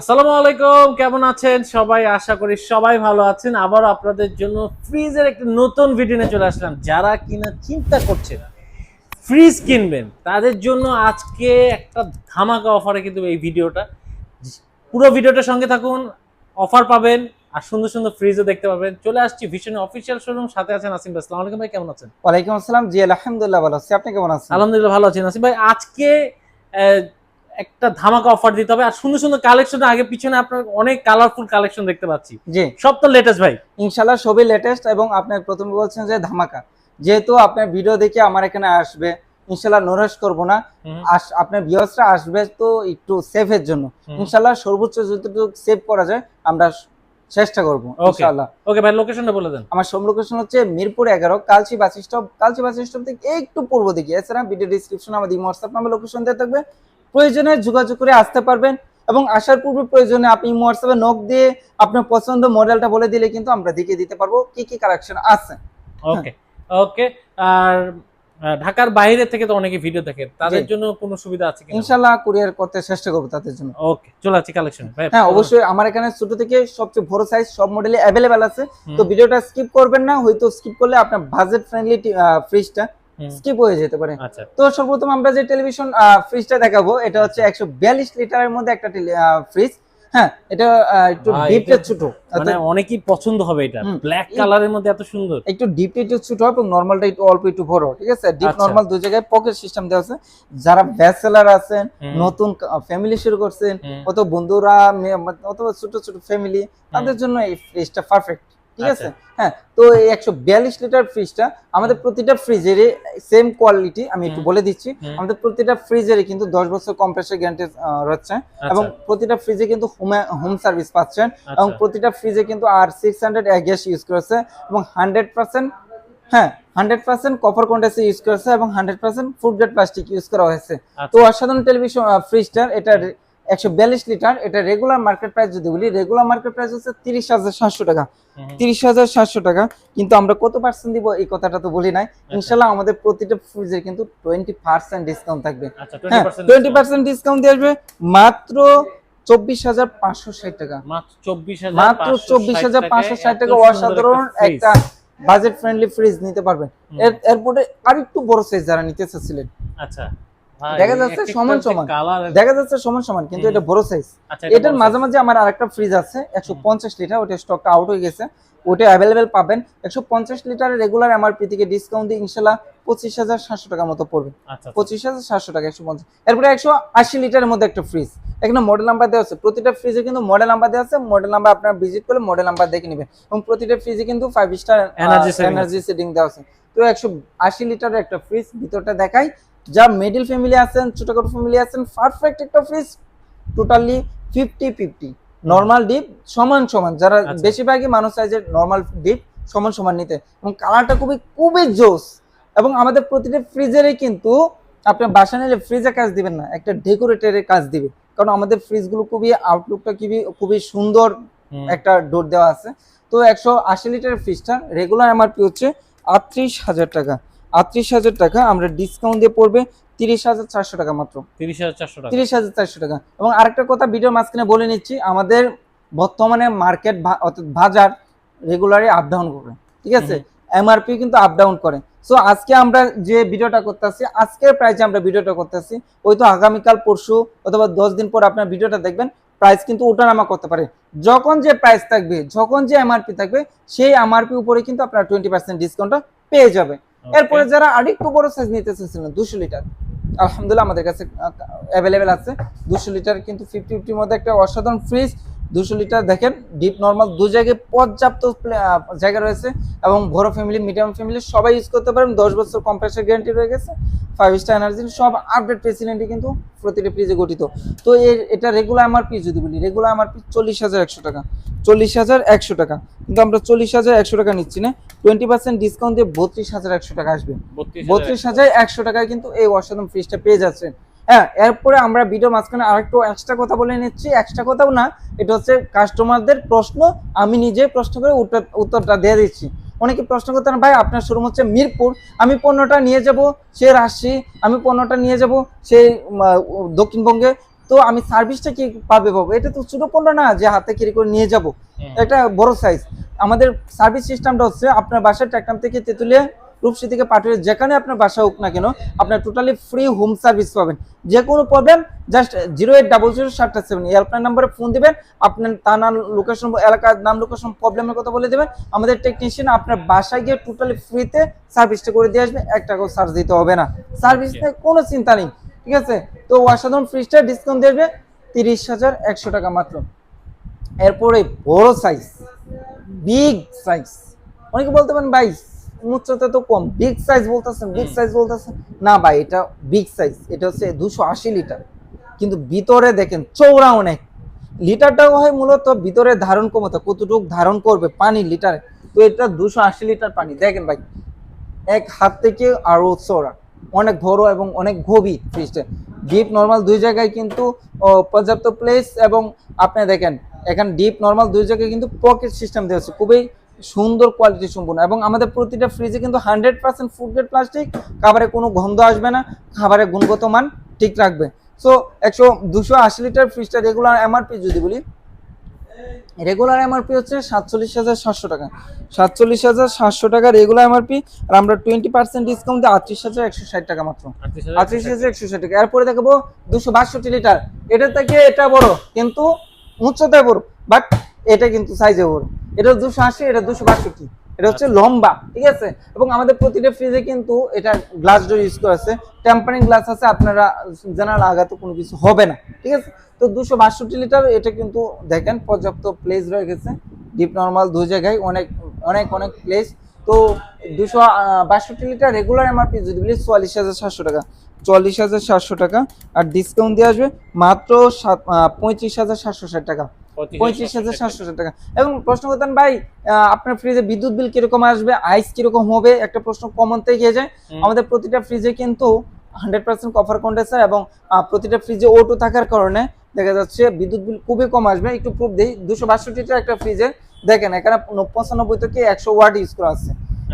আসসালামু আলাইকুম কেমন আছেন? সবাই আশা করি সবাই ভালো আছেন। আবার আপনাদের জন্য ফ্রিজের একটি নতুন ভিডিও নিয়ে চলে আসলাম। যারা কিনা চিন্তা করছেন ফ্রিজ কিনবেন তাদের জন্য আজকে একটা ধামাকা অফারে কিন্তু এই ভিডিওটা। পুরো ভিডিওটার সঙ্গে থাকুন অফার পাবেন আর সুন্দর সুন্দর ফ্রিজও দেখতে পাবেন। চলে আসছি ভীষণ অফিসিয়াল শোরুম সাথে আছেন আসিম ভাই। আসসালামু আলাইকুম ভাই কেমন আছেন? ওয়ালাইকুম আসসালাম। জি আলহামদুলিল্লাহ ভালো আছি। আপনি কেমন আছেন? আলহামদুলিল্লাহ ভালো আছি। নাসিম ভাই আজকে একটা ধামাকা অফার দিতে হবে। আর সুন্দর সুন্দর কালেকশন আগে পিছনে আপনার অনেক কালারফুল কালেকশন দেখতে পাচ্ছি। জি। সব তো লেটেস্ট ভাই। ইনশাল্লাহ সবই লেটেস্ট এবং আপনার প্রথমে বলছেন যে ধামাকা। যেহেতু আপনার ভিডিও দেখে আমার এখানে আসবে ইনশাল্লাহ নরেশ করব না। আপনার ভিউয়ার্সরা আসবে তো একটু সেফের জন্য। ইনশাল্লাহ সর্বোচ্চ যতটুকু সেভ করা যায় আমরা চেষ্টা করব ইনশাল্লাহ ওকে ভাই লোকেশনটা বলে দেন। আমার সোম লোকেশন হচ্ছে মিরপুর এগারো কালচি বাস স্টপ কালচি বাস স্টপ থেকে একটু পূর্ব দিকে। এছাড়া ভিডিও ডিসক্রিপশনে আমাদের হোয়াটসঅ্যাপ নাম্বার লোকেশন দেওয়া থাকবে। প্রয়োজনে যোগাযোগ করে আসতে পারবেন এবং আসার পূর্বে প্রয়োজনে আপনি হোয়াটসঅ্যাপে নক দিয়ে আপনার পছন্দ মডেলটা বলে দিলে কিন্তু আমরা দেখিয়ে দিতে পারব কি কি কালেকশন আছে। ওকে ওকে আর ঢাকার বাইরে থেকে তো অনেকে ভিডিও দেখে তাদের জন্য কোনো সুবিধা আছে কিনা? ইনশাল্লাহ কুরিয়ার করতে চেষ্টা করব তাদের জন্য। ওকে চলে আসছি কালেকশন ভাই হ্যাঁ অবশ্যই আমার এখানে ছোট থেকে সবচেয়ে বড় সাইজ সব মডেলে অ্যাভেলেবেল আছে। তো ভিডিওটা স্কিপ করবেন না হয়তো স্কিপ করলে আপনার বাজেট ফ্রেন্ডলি ফ্রিজটা স্কিপ হয়ে যেতে পারে। আচ্ছা। তো সর্বপ্রথম আমরা যে টেলিভিশন ফ্রিজটা দেখাবো এটা হচ্ছে একশো বিয়াল্লিশ লিটারের মধ্যে একটা ফ্রিজ হ্যাঁ এটা একটু ডিপটা ছোট। মানে অনেকেই পছন্দ হবে এটা। ব্ল্যাক এই- কালারের মধ্যে এত সুন্দর। একটু ডিপটা একটু ছোট এবং নর্মালটা একটু অল্প একটু বড় ঠিক আছে? ডিপ আচ্ছা। নর্মাল দুই জায়গায় পকেট সিস্টেম দেওয়া আছে। যারা ব্যাচেলার আছেন নতুন ফ্যামিলি শুরু করছেন অত বন্ধুরা ছোট ছোট ফ্যামিলি তাদের জন্য এই ফ্রিজটা পারফেক্ট ঠিক আছে? আচ্ছা। হ্যাঁ তো এই একশো বিয়াল্লিশ লিটার ফ্রিজটা আমাদের প্রতিটা ফ্রিজেরই সেম কোয়ালিটি আমি একটু বলে দিচ্ছি। আমাদের প্রতিটা ফ্রিজেরই কিন্তু দশ বছর কম্প্রেসার গ্যারান্টি রয়েছে। এবং আচ্ছা, প্রতিটা ফ্রিজে কিন্তু হোম সার্ভিস পাচ্ছেন। এবং আচ্ছা, প্রতিটা ফ্রিজে কিন্তু আর সিক্স হান্ড্রেড গ্যাস ইউজ করেছে। এবং হান্ড্রেড পার্সেন্ট হ্যাঁ হান্ড্রেড পার্সেন্ট কপার কন্ডেন্সে ইউজ করেছে এবং hundred percent food grade plastic use করা হয়েছে। তো অসাধারণ টেলিভিশন ফ্রিজটার এটা একশো বিয়াল্লিশ লিটার এটা রেগুলার মার্কেট প্রাইস যদি বলি রেগুলার মার্কেট প্রাইস হচ্ছে তিরিশ হাজার সাতশো টাকা। তিরিশ হাজার সাতশো টাকা। কিন্তু আমরা কত পার্সেন্ট দিব এই কথাটা তো বলি নাই। আচ্ছা। ইনশাল্লাহ আমাদের প্রতিটা ফ্রিজের কিন্তু টোয়েন্টি পার্সেন্ট ডিসকাউন্ট থাকবে। আচ্ছা হ্যাঁ টোয়েন্টি পার্সেন্ট ডিসকাউন্ট দিয়ে আসবে মাত্র চব্বিশ হাজার পাঁচশো ষাট টাকা। মাত্র চব্বিশ হাজার পাঁচশো ষাট টাকা অসাধারণ একটা বাজেট ফ্রেন্ডলি ফ্রিজ নিতে পারবেন। এর এরপরে আরেকটু বড় সাইজ যারা নিতে চাচ্ছিলেন। আচ্ছা। দেখা যাচ্ছে সমান সমান। দেখা যাচ্ছে সমান সমান কিন্তু এটা বড় সাইজ আচ্ছা এটার মাঝে মাঝে আমার আরেকটা ফ্রিজ আছে একশো পঞ্চাশ লিটার ওটা স্টকটা আউট হয়ে গেছে। ওটা অ্যাভেলেবেল পাবেন। একশো পঞ্চাশ লিটারের রেগুলার এমআরপি থেকে ডিসকাউন্ট দিয়ে ইনশাল্লাহ পঁচিশ হাজার সাতশো টাকার মতো পড়বে। আচ্ছা পঁচিশ হাজার সাতশো টাকা একশো পঞ্চাশ। এরপরে একশো আশি লিটারের মধ্যে একটা ফ্রিজ এখানে মডেল নাম্বার দেওয়া আছে। প্রতিটা ফ্রিজে কিন্তু মডেল নাম্বার দেওয়া আছে। মডেল নাম্বার আপনার ভিজিট করলে মডেল নাম্বার দেখে নেবেন। এবং প্রতিটা ফ্রিজে কিন্তু ফাইভ স্টার এনার্জি সেটিং দেওয়া আছে। তো একশো আশি লিটারের একটা ফ্রিজ ভিতরটা দেখাই। যা মিডিল ফ্যামিলি আছেন ছোটখাটো ফ্যামিলি আছেন পারফেক্ট একটা fridge totally fifty fifty normal deep সমান সমান। যারা আচ্ছা। বেশিরভাগই মানুষ সাইজের নর্মাল ডিপ সমান সমান নিতে। এবং কালারটা খুবই খুবই জোস। এবং আমাদের প্রতিটি ফ্রিজেরই কিন্তু আপনার বাসা নিলে ফ্রিজে কাজ দিবেন না একটা ডেকোরেটরের কাজ দিবে। কারণ আমাদের ফ্রিজগুলো খুবই আউটলুকটা খুবই খুবই সুন্দর একটা ডোর দেওয়া আছে। তো একশো আশি লিটারের ফ্রিজটা রেগুলার এমআরপি হচ্ছে আটত্রিশ হাজার টাকা। আটত্রিশ হাজার টাকা আমরা ডিসকাউন্ট দিয়ে পড়বে তিরিশ হাজার চারশো টাকা মাত্র। তিরিশ হাজার চারশো টাকা। তিরিশ হাজার চারশো টাকা। এবং আরেকটা কথা ভিডিওর মাঝখানে বলে নিচ্ছি আমাদের বর্তমানে মার্কেট অর্থাৎ বাজার রেগুলারই আপ ডাউন করে ঠিক আছে? এমআরপি কিন্তু আপ ডাউন করে। সো আজকে আমরা যে ভিডিওটা করতেছি আজকের প্রাইসে আমরা ভিডিওটা করতেছি ওই তো আগামীকাল পরশু অথবা দশ দিন পর আপনার ভিডিওটা দেখবেন প্রাইস কিন্তু ওঠানামা করতে পারে। যখন যে প্রাইস থাকবে যখন যে এমআরপি থাকবে সেই এমআরপি উপরে কিন্তু আপনার টোয়েন্টি পার্সেন্ট ডিসকাউন্টটা পেয়ে যাবে. এরপরে যারা আরেকটু বড় সাইজ নিতে চাইছিলেন দুশো লিটার। আলহামদুলিল্লাহ আমাদের কাছে অ্যাভেলেবেল আছে। দুশো লিটার কিন্তু ফিফটি ফিফটির মধ্যে একটা অসাধারণ ফ্রিজ দুশো লিটার দেখেন ডিপ নর্মাল দু জায়গায় পর্যাপ্ত জায়গা রয়েছে এবং বড় ফ্যামিলি মিডিয়াম ফ্যামিলি সবাই ইউজ করতে পারেন। দশ বছর কম্প্রেসার গ্যারান্টি রয়ে গেছে ফাইভ স্টার এনার্জি সব আপডেট ফেসিলিটি কিন্তু প্রতিটি ফ্রিজে গঠিত। তো এর এটা রেগুলার আমার পি যদি বলি রেগুলার আমার পি চল্লিশ হাজার একশো টাকা চল্লিশ হাজার একশো টাকা। কিন্তু আমরা চল্লিশ হাজার একশো টাকা নিচ্ছি না টোয়েন্টি পার্সেন্ট ডিসকাউন্ট দিয়ে বত্রিশ হাজার একশো টাকা আসবে। বত্রিশ বত্রিশ হাজার একশো টাকায় কিন্তু এই অসাধারণ ফ্রিজটা পেয়ে যাচ্ছেন। হ্যাঁ এরপরে আমরা ভিডিও মাঝখানে আরেকটু এক্সট্রা কথা বলে নিচ্ছি। এক্সট্রা কথাও না এটা হচ্ছে কাস্টমারদের প্রশ্ন আমি নিজে প্রশ্ন করে উত্তর উত্তরটা দিয়ে দিচ্ছি। অনেকে প্রশ্ন করতেন ভাই আপনার শোরুম হচ্ছে মিরপুর আমি পণ্যটা নিয়ে যাব সে রাজশাহী আমি পণ্যটা নিয়ে যাব সে দক্ষিণবঙ্গে তো আমি সার্ভিসটা কি পাবে পাবো এটা তো ছোট পণ্য না যে হাতে ক্যারি করে নিয়ে যাব। এটা বড় সাইজ আমাদের সার্ভিস সিস্টেমটা হচ্ছে আপনার বাসার ট্র্যাকটাম থেকে তেঁতুলিয়া রূপসী থেকে পাটুরে যেখানে আপনার বাসা হোক না কেন আপনার টোটালি ফ্রি হোম সার্ভিস পাবেন। যে কোনো problem just zero eight double zero সাতটা সেভেন এই হেল্পলাইন নাম্বারে ফোন দেবেন আপনার তার নাম লোকেশন এলাকার নাম লোকেশন প্রবলেমের কথা বলে দেবেন। আমাদের টেকনিশিয়ান আপনার বাসায় গিয়ে টোটালি ফ্রিতে সার্ভিসটা করে দিয়ে আসবে এক টাকাও চার্জ দিতে হবে না। সার্ভিস নিয়ে কোনো চিন্তা নেই ঠিক আছে? তো অসাধারণ ফ্রিজটা ডিসকাউন্ট দেবে তিরিশ হাজার একশো টাকা মাত্র। এরপরে বড় সাইজ বিগ সাইজ অনেকে বলতে পারেন ভাই উচ্চতা তো কম। বিগ সাইজ বলতেছেন বিগ সাইজ বলতেছেন। না ভাই এটা বিগ সাইজ এটা হচ্ছে দুশো আশি লিটার। কিন্তু ভিতরে দেখেন চৌড়া অনেক লিটারটাও হয় মূলত ভিতরে ধারণ ক্ষমতা কতটুকু ধারণ করবে পানি লিটারে। তো এটা দুশো আশি লিটার পানি। দেখেন ভাই এক হাত থেকে আরও চড়া অনেক বড় এবং অনেক গভীর ফ্রিজটা ডিপ নর্মাল দুই জায়গায় কিন্তু পর্যাপ্ত প্লেস এবং আপনি দেখেন এখানে ডিপ নর্মাল দুই জায়গায় কিন্তু পকেট সিস্টেম দেওয়া আছে। খুবই সুন্দর কোয়ালিটি সম্পূর্ণ। এবং আমাদের প্রতিটা ফ্রিজে কিন্তু hundred percent food grade plastic খাবারে কোনো গন্ধ আসবে না খাবারের গুণগত মান ঠিক রাখবে। সো একশো দুশো আশি লিটার ফ্রিজটা রেগুলার এমআরপি যদি বলি রেগুলার এমআরপি হচ্ছে সাতচল্লিশ হাজার সাতশো টাকা। সাতচল্লিশ হাজার সাতশো টাকা রেগুলার এমআরপি আর আমরা টোয়েন্টি পার্সেন্ট ডিসকাউন্ট দিয়ে আটত্রিশ হাজার একশো ষাট টাকা মাত্র। আটত্রিশ হাজার একশো ষাট টাকা। এরপরে দেখাবো দুশো বাষট্টি লিটার এটা থেকে এটা বড় কিন্তু উচ্চতায় বড় বাট এটা কিন্তু সাইজে বড়। এটা দুশো আশি এটা দুশো বাষট্টি। এটা হচ্ছে লম্বা ঠিক আছে? এবং আমাদের প্রতিটা ফ্রিজে কিন্তু এটা গ্লাস ডোর ইউজ করা আছে। টেম্পারিং গ্লাস আছে আপনারা জানার আঘাতে কোনো কিছু হবে না ঠিক আছে? তো দুশো বাষট্টি লিটার এটা কিন্তু দেখেন পর্যাপ্ত প্লেস রয়ে গেছে। ডিপ নর্মাল দুই জায়গায় অনেক অনেক অনেক প্লেস তো দুশো বাষট্টি লিটার রেগুলার এমআরপি যদি বলি চুয়াল্লিশ হাজার সাতশো টাকা। চুয়াল্লিশ হাজার সাতশো টাকা। আর ডিসকাউন্ট দিয়ে আসবে মাত্র সাত পঁয়ত্রিশ হাজার সাতশো ষাট টাকা। পঁয়ত্রিশ হাজার সাতশো টাকা। এবং প্রশ্ন করতেন ভাই আপনার ফ্রিজে বিদ্যুৎ বিল কীরকম আসবে? আইস কীরকম হবে? একটা প্রশ্ন কমন থেকে যায়। আমাদের প্রতিটা ফ্রিজে কিন্তু হান্ড্রেড পার্সেন্ট কফার কন্ডেন্সার এবং প্রতিটা ফ্রিজে ওটু থাকার কারণে দেখা যাচ্ছে বিদ্যুৎ বিল খুবই কম আসবে। একটু প্রুফ দিই দুশো বাষট্টিটা একটা ফ্রিজে দেখেন এখানে পঁচানব্বই থেকে একশো ওয়াট ইউজ করা আছে।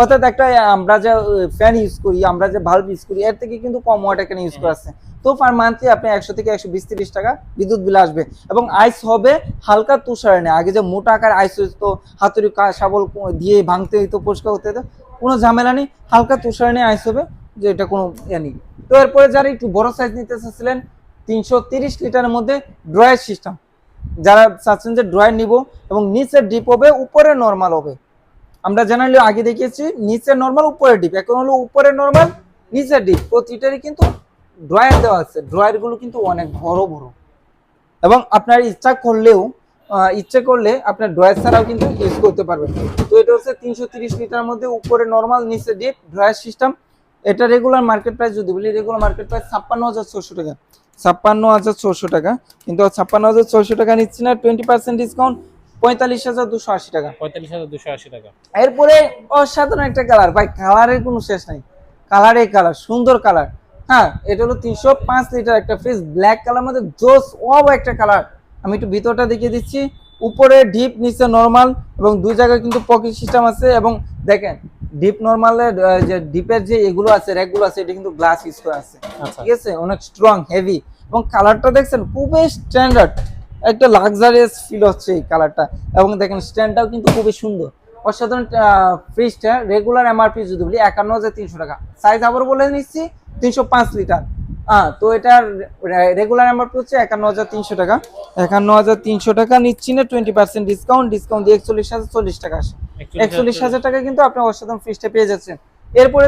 অর্থাৎ একটা আমরা যে ফ্যান ইউজ করি আমরা যে বাল্ব ইউজ করি এর থেকে কিন্তু কম ওয়াট এখানে ইউজ করা আছে। তো পার মান্থলি আপনি একশো থেকে একশো বিশ তিরিশ টাকা বিদ্যুৎ বিল আসবে। এবং আইস হবে হালকা তুষারে নেই আগে যে মোটা আকার আইস হতো হাতুড়ি শাবল দিয়ে ভাঙতে হইতো পরিষ্কার করতে হতো কোনো ঝামেলা নেই। হালকা তুষারে নিয়ে আইস হবে যে এটা কোনো ইয়ে নেই। তো এরপরে যারা একটু বড় সাইজ নিতে চাচ্ছিলেন তিনশো তিরিশ লিটারের মধ্যে ড্রয়ার সিস্টেম যারা চাচ্ছেন যে ড্রয়ার নিব এবং নিচের ডিপ হবে উপরে নর্মাল হবে। আমরা জেনারেলি আগে দেখিয়েছি, নিচে নর্মাল উপরে ডিপ এখন হলো উপরে নর্মাল নিচের ডিপ প্রতিটারই কিন্তু ড্রয়ার দেওয়া আছে। ড্রয়ারগুলো কিন্তু অনেক বড় বড়। এবং আপনার ইচ্ছা করলেও ইচ্ছে করলে আপনার ড্রয়ার ছাড়াও কিন্তু ইউজ করতে পারবেন। তো এটা হচ্ছে তিনশো তিরিশ লিটার মধ্যে উপরে নর্মাল নিচে ডিপ ড্রয়ার সিস্টেম এটা রেগুলার মার্কেট প্রাইস যদি বলি রেগুলার মার্কেট প্রাইস ছাপ্পান্ন হাজার ছশো টাকা। ছাপ্পান্ন হাজার ছশো টাকা। কিন্তু ছাপ্পান্ন হাজার ছশো টাকা নিচ্ছি না টোয়েন্টি পার্সেন্ট ডিসকাউন্ট পঁয়তাল্লিশ হাজার দুশো আশি টাকা। পঁয়তাল্লিশ হাজার দুশো আশি টাকা। এরপরে অসাধারণ একটা কালার ভাই কালারের কোনো শেষ নাই। কালারে কালার সুন্দর কালার। হ্যাঁ এটা হলো তিনশো পাঁচ লিটার একটা ফ্রিজ ব্ল্যাক কালার মধ্যে জোস ওয়াও একটা কালার। আমি একটু ভিতরটা দেখিয়ে দিচ্ছি। উপরে ডিপ নিচে নর্মাল এবং দুই জায়গায় কিন্তু পকেট সিস্টেম আছে এবং দেখেন ডিপ নর্মালের যে ডিপের যে এগুলো আছে র্যাকগুলো আছে এটা কিন্তু গ্লাস ইউজ করা আছে। আচ্ছা। ঠিক আছে? অনেক স্ট্রং হেভি এবং কালারটা দেখছেন খুবই স্ট্যান্ডার্ড একটা লাক্সারিয়াস ফিল হচ্ছে এই কালারটা এবং দেখেন স্ট্যান্ডটাও কিন্তু খুবই সুন্দর। অসাধারণ ফ্রিজটা রেগুলার এমআরপি যদি বলি একান্ন হাজার তিনশো টাকা। সাইজ আবার বলে নিচ্ছি তিনশো পাঁচ লিটার। হ্যাঁ তো এটার রেগুলার এমআরপি হচ্ছে একান্ন হাজার তিনশো টাকা। একান্ন হাজার তিনশো টাকা নিচ্ছি না টোয়েন্টি পার্সেন্ট ডিসকাউন্ট ডিসকাউন্ট দিয়ে একচল্লিশ হাজার চল্লিশ টাকা আসে। একচল্লিশ হাজার টাকা কিন্তু আপনি অসাধারণ ফ্রিজটা পেয়ে যাচ্ছেন। এরপরে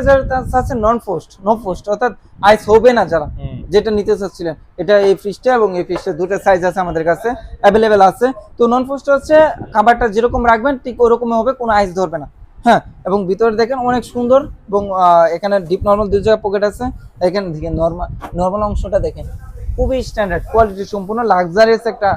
চাচ্ছেন নন পোস্ট নো পোস্ট অর্থাৎ আইস হবে না যারা যেটা নিতে চাচ্ছিলেন। এটা এই ফ্রিজটা এবং এই ফ্রিজটা দুটো সাইজ আছে আমাদের কাছে অ্যাভেলেবেল আছে। তো নন পোস্ট হচ্ছে খাবারটা যেরকম রাখবেন ঠিক ওরকমই হবে কোনো আইস ধরবে না। হ্যাঁ এবং ভিতরে দেখেন অনেক সুন্দর এবং এখানে ডিপ নর্মাল দুই জায়গায় পকেট আছে। এখানে দেখেন নর্মাল নর্মাল অংশটা দেখেন খুবই স্ট্যান্ডার্ড কোয়ালিটি সম্পূর্ণ লাক্সারিয়াস একটা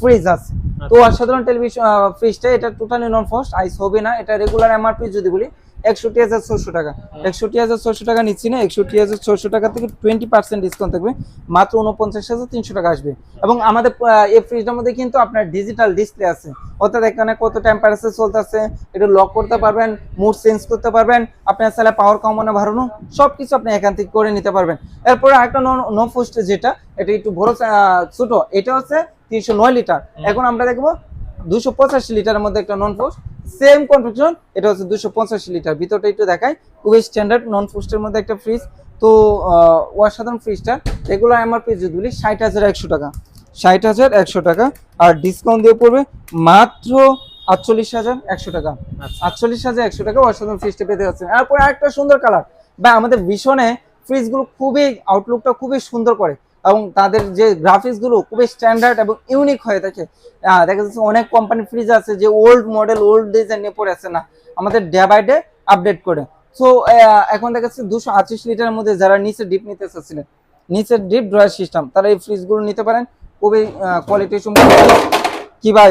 ফ্রিজ আছে। তো অসাধারণ টেলিভিশন ফ্রিজটা এটা টোটালি নন ফোস্ট আইস হবে না। এটা রেগুলার এমআরপি যদি বলি একষট্টি হাজার ছশো টাকা। একষট্টি হাজার ছশো টাকা নিচ্ছি না একষট্টি হাজার ছশো টাকা থেকে টোয়েন্টি পার্সেন্ট ডিসকাউন্ট থাকবে। মাত্র উনপঞ্চাশ হাজার তিনশো টাকা আসবে। এবং আমাদের এই ফ্রিজটার মধ্যে কিন্তু আপনার ডিজিটাল ডিসপ্লে আছে। অর্থাৎ এখানে কত টেম্পারেচার চলতেছে এটা লক করতে পারবেন মুড চেঞ্জ করতে পারবেন আপনার চাইলে পাওয়ার কমানো বাড়ানো সব কিছু আপনি এখান থেকে করে নিতে পারবেন। এরপরে একটা নো পোস্ট যেটা এটা একটু বড় ছোট এটা হচ্ছে তিনশো নয় লিটার এখন আমরা দেখব দুশো পঁচাশি লিটারের মধ্যে একটা নন পোস্ট সেম কনফিউশন এটা হচ্ছে দুশো লিটার। ভিতরটা একটু দেখায় খুবই স্ট্যান্ডার্ড নন পোস্টের মধ্যে একটা ফ্রিজ তো অসাধারণ ফ্রিজটা রেগুলার এমআরপি যদি বলি ষাট হাজার একশো টাকা। ষাট হাজার একশো টাকা। আর ডিসকাউন্ট দিয়ে পড়বে মাত্র আটচল্লিশ হাজার একশো টাকা। আচ্ছা। আটচল্লিশ হাজার একশো টাকা অসাধারণ ফ্রিজটা পেতে যাচ্ছেন। তারপরে আরেকটা সুন্দর কালার বা আমাদের ভীষণে ফ্রিজগুলো খুবই আউটলুকটা খুবই সুন্দর করে। এবং তাদের যে গ্রাফিক্সগুলো খুবই স্ট্যান্ডার্ড এবং ইউনিক হয়ে থাকে। দেখা যাচ্ছে অনেক কোম্পানি ফ্রিজ আছে যে ওল্ড মডেল ওল্ড ডিজাইন নিয়ে পড়ে আছে না। আমাদের ডে বাই ডে আপডেট করে। সো এখন দেখা যাচ্ছে দুশো আশিস লিটারের মধ্যে যারা নিচে ডিপ নিতে চাচ্ছিলেন নিচের ডিপ ড্রয়ার সিস্টেম তারা এই ফ্রিজগুলো নিতে পারেন। খুবই কোয়ালিটি কি ভাই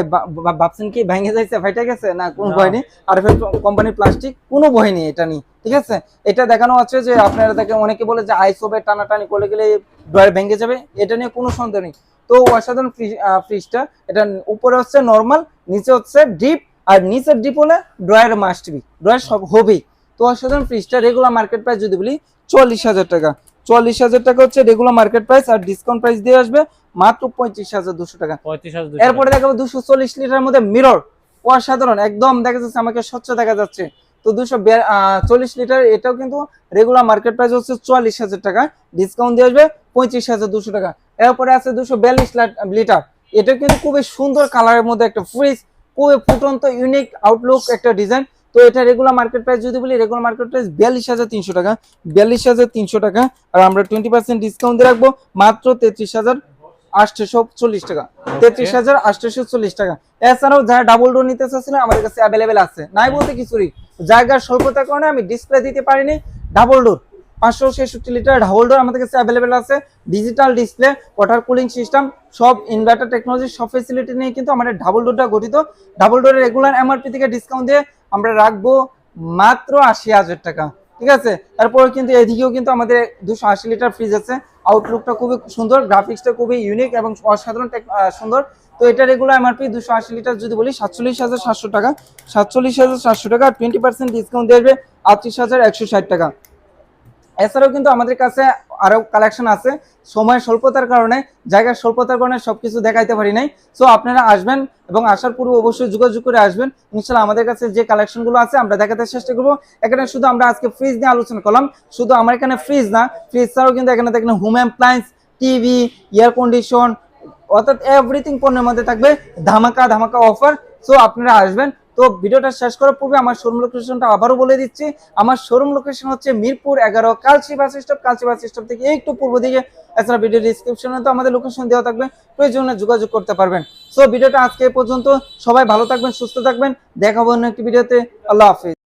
ভাবছেন কি ভেঙে যাইছে ফাইটে গেছে? না কোন। ভয় নেই। আর কোম্পানির প্লাস্টিক কোনো ভয় নেই এটা নিয়ে ঠিক আছে? এটা দেখানো আছে যে আপনারা দেখে অনেকে বলে যে আইসোবে টানাটানি করে গেলে ড্রয়ার ভেঙে যাবে এটা নিয়ে কোনো সন্দেহ নেই। তো অসাধারণ ফ্রিজটা এটা উপরে হচ্ছে নর্মাল নিচে হচ্ছে ডিপ আর নিচের ডিপ হলে ড্রয়ার মাস্ট বি ড্রয়ার সব হবেই। তো অসাধারণ ফ্রিজটা রেগুলার মার্কেট প্রাইস যদি বলি চল্লিশ হাজার টাকা। চল্লিশ হাজার টাকা হচ্ছে রেগুলার মার্কেট প্রাইস আর ডিসকাউন্ট প্রাইস দিয়ে আসবে মাত্র পঁয়ত্রিশ হাজার দুশো টাকা। এরপরে দেখাবো দুশো চল্লিশ লিটার মধ্যে মিরর। অসাধারণ একদম দেখা যাচ্ছে আমাকে স্বচ্ছ দেখা যাচ্ছে। তো দুশো চল্লিশ লিটার এটাও কিন্তু রেগুলার মার্কেট প্রাইস হচ্ছে চুয়াল্লিশ হাজার টাকা। ডিসকাউন্ট দিয়ে আসবে পঁয়ত্রিশ হাজার দুশো টাকা। এরপরে আছে দুশো বিয়াল্লিশ লিটার। এটা কিন্তু খুবই সুন্দর কালারের মধ্যে একটা ফ্রিজ খুবই ফুটন্ত ইউনিক আউটলুক একটা ডিজাইন তো এটা রেগুলার মার্কেট প্রাইস যদি বলি রেগুলার মার্কেট প্রাইস বিয়াল্লিশ হাজার তিনশো টাকা। বিয়াল্লিশ হাজার তিনশো টাকা। আর আমরা টোয়েন্টি পার্সেন্ট ডিসকাউন্ট দিয়ে রাখব মাত্র তেত্রিশ হাজার আটশোশো চল্লিশ টাকা। তেত্রিশ হাজার আটশোশো চল্লিশ টাকা। এছাড়াও যারা ডাবল ডোর নিতে চাচ্ছিলেন আমাদের কাছে অ্যাভেলেবেল আছে। নাই বলতে জায়গার স্বল্পতার কারণে আমি ডিসপ্লে দিতে পারিনি। ডাবল ডোর পাঁচশো ছেষট্টি লিটার ডাবল ডোর আমাদের কাছে অ্যাভেলেবেল আছে। Digital display water cooling system সব ইনভার্টার টেকনোলজি সব ফেসিলিটি নিয়ে কিন্তু আমাদের ডাবল ডোরটা গঠিত। ডাবল ডোরের রেগুলার এমআরপি থেকে ডিসকাউন্ট দিয়ে আমরা রাখব মাত্র আশি হাজার টাকা। ঠিক আছে? তারপরে কিন্তু এদিকেও কিন্তু আমাদের দুশো আশি লিটার ফ্রিজ আছে। আউটলুকটা খুবই সুন্দর গ্রাফিক্সটা খুবই ইউনিক এবং অসাধারণ সুন্দর। তো এটা রেগুলার এমআরপি দুশো আশি লিটার যদি বলি, সাতচল্লিশ হাজার সাতশো টাকা। সাতচল্লিশ হাজার সাতশো টাকা টোয়েন্টি পার্সেন্ট ডিসকাউন্ট দেবে আটত্রিশ হাজার একশো ষাট টাকা। এছাড়াও কিন্তু আমাদের কাছে আরও কালেকশন আছে। সময় স্বল্পতার কারণে, জায়গার স্বল্পতার কারণে সবকিছু দেখাইতে পারি নাই। সো আপনারা আসবেন এবং আসার পূর্বে অবশ্যই যোগাযোগ করে আসবেন। ইনশাল্লাহ আমাদের কাছে যে কালেকশনগুলো আছে, আমরা দেখাতে চেষ্টা করব। এখানে শুধু আমরা আজকে ফ্রিজ নিয়ে আলোচনা করলাম। শুধু আমার এখানে ফ্রিজ না ফ্রিজ ছাড়াও কিন্তু এখানে দেখেন home appliance TV air condition অর্থাৎ এভরিথিং পণ্যের মধ্যে থাকবে। ধামাকা ধামাকা অফার সো আপনারা আসবেন। তো ভিডিওটা শেষ করার পূর্বে আমার শোরুম লোকেশনটা আবারও বলে দিচ্ছি। আমার শোরুম লোকেশন হচ্ছে মিরপুর এগারো Kalshi bus stop Kalshi bus stop থেকে একটু পূর্ব দিকে। এছাড়া ভিডিও ডিসক্রিপশনে তো আমাদের লোকেশন দেওয়া থাকবে, প্রয়োজনে যোগাযোগ করতে পারবেন। সো ভিডিওটা আজকে পর্যন্ত। সবাই ভালো থাকবেন, সুস্থ থাকবেন। দেখাবো অন্য একটি ভিডিওতে আল্লাহ হাফিজ।